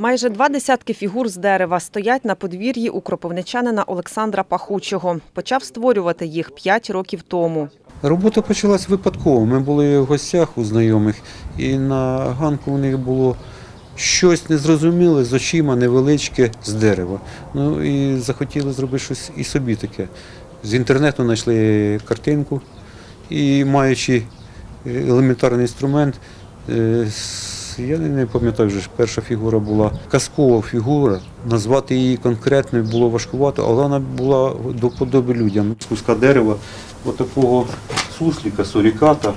Майже два десятки фігур з дерева стоять на подвір'ї у кропивничанина Олександра Пахучого. Почав створювати їх п'ять років тому. Робота почалась випадково. Ми були в гостях у знайомих, і на ганку у них було щось незрозуміле з очима, невеличке з дерева. Ну і захотіли зробити щось і собі таке. З інтернету знайшли картинку і маючи е, елементарний інструмент, е, я не пам'ятаю вже перша фігура була казкова фігура. Назвати її конкретною було важкувато, але вона була до подоби людям. З куска дерева, отакого сусліка, суріката.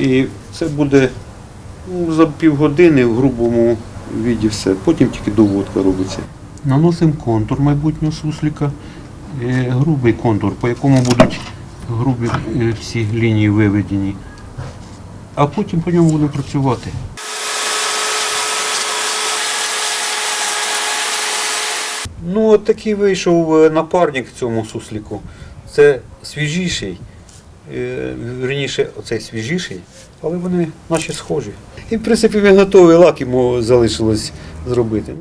І це буде ну, за півгодини в грубому віді все. Потім тільки доводка робиться. Наносимо контур майбутнього сусліка, е, грубий контур, по якому будуть грубі е, всі лінії виведені. А потім по ньому будемо працювати. Ну, от такий вийшов е, напарник цьому сусліку. Це свіжіший, е, вірніше, оцей свіжіший, але вони наче схожі. І в принципі він готовий лак йому залишилось зробити.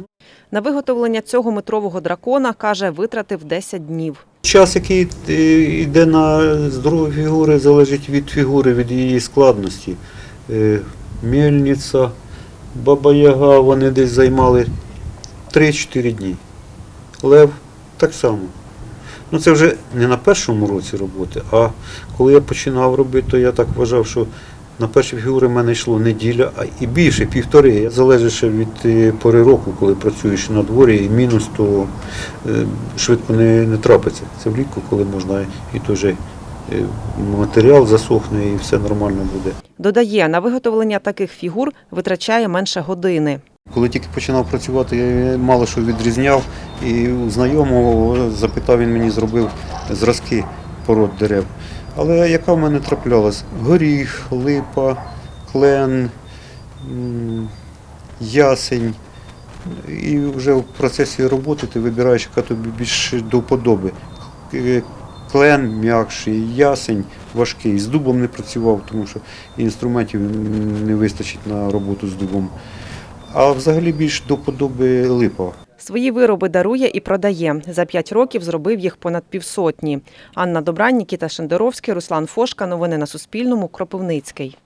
На виготовлення цього метрового дракона, каже, витратив 10 днів. Час, який е, йде на здорові фігури, залежить від фігури, від її складності. Мельниця, Баба Яга, вони десь займали 3-4 дні. Лев так само. Ну це вже не на першому році роботи, а коли я починав робити, то я так вважав, що на перші фігури в мене йшло неділя, а і більше, півтори. Залежить ще від е, пори року, коли працюєш на дворі, і мінус, то е, швидко не, не трапиться. Це влітку, коли можна і той е, матеріал засохне і все нормально буде. Додає, на виготовлення таких фігур витрачає менше години. Коли тільки починав працювати, я мало що відрізняв. І у знайомого запитав, він мені зробив зразки пород дерев. Але яка в мене траплялась? Горіх, липа, клен, ясень. І вже в процесі роботи ти вибираєш, яка тобі більше до вподоби. Е, Клен м'якший, ясень важкий. З дубом не працював, тому що інструментів не вистачить на роботу з дубом. А взагалі більш до подоби липа. Свої вироби дарує і продає. За п'ять років зробив їх понад півсотні. Анна Добрань, Нікіта Шендеровський, Руслан Фошка. Новини на Суспільному. Кропивницький.